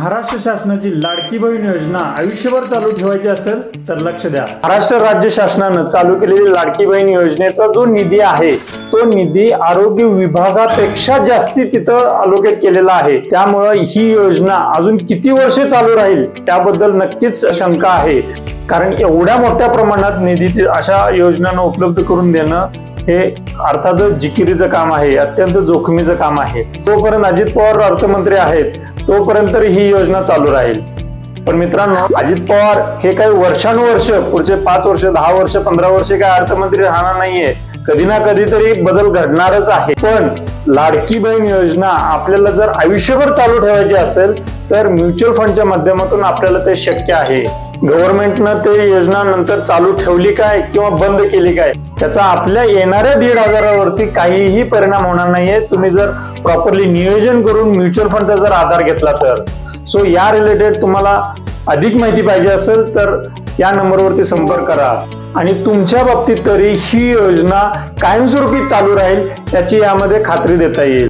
महाराष्ट्र शासनाची लाडकी बहीण योजना आयुष्यभर चालू ठेवायची असेल तर लक्ष द्या. महाराष्ट्र राज्य शासनानं चालू केलेली लाडकी बहीण योजनेचा जो निधी आहे तो निधी आरोग्य विभागापेक्षा जास्ती तिथं अलोकेट केलेला आहे. त्यामुळं ही योजना अजून किती वर्षे चालू राहील त्याबद्दल नक्कीच शंका आहे. कारण एवढ्या मोठ्या प्रमाणात निधी अशा योजनांना उपलब्ध करून देणं हे अर्थातच जिकिरीचं काम आहे अत्यंत जोखमीचं काम आहे. तोपर्यंत अजित पवार अर्थमंत्री आहेत तोपर्यंत ही योजना चालू राहील. पण मित्रांनो अजित पवार हे काही वर्षानुवर्ष पुढचे पाच वर्ष दहा वर्ष पंधरा वर्ष काय अर्थमंत्री राहणार नाहीये. कधी ना कधीतरी बदल घडणारच आहे. पण लाडकी बहीण योजना आपल्याला जर आयुष्यभर चालू ठेवायची असेल तर म्युच्युअल फंडच्या माध्यमातून आपल्याला ते शक्य आहे. गव्हर्नमेंटनं ते योजना नंतर चालू ठेवली काय किंवा बंद केली काय त्याचा आपल्या येणाऱ्या दीड हजारावरती काहीही परिणाम होणार नाहीये. तुम्ही जर प्रॉपरली नियोजन करून म्युच्युअल फंडचा जर आधार घेतला तर. सो या रिलेटेड तुम्हाला अधिक माहिती पाहिजे असेल तर या नंबरवरती संपर्क करा. आणि तुमच्या बाबतीत तरी ही योजना कायमस्वरूपी चालू राहील याची यामध्ये खात्री देता येईल.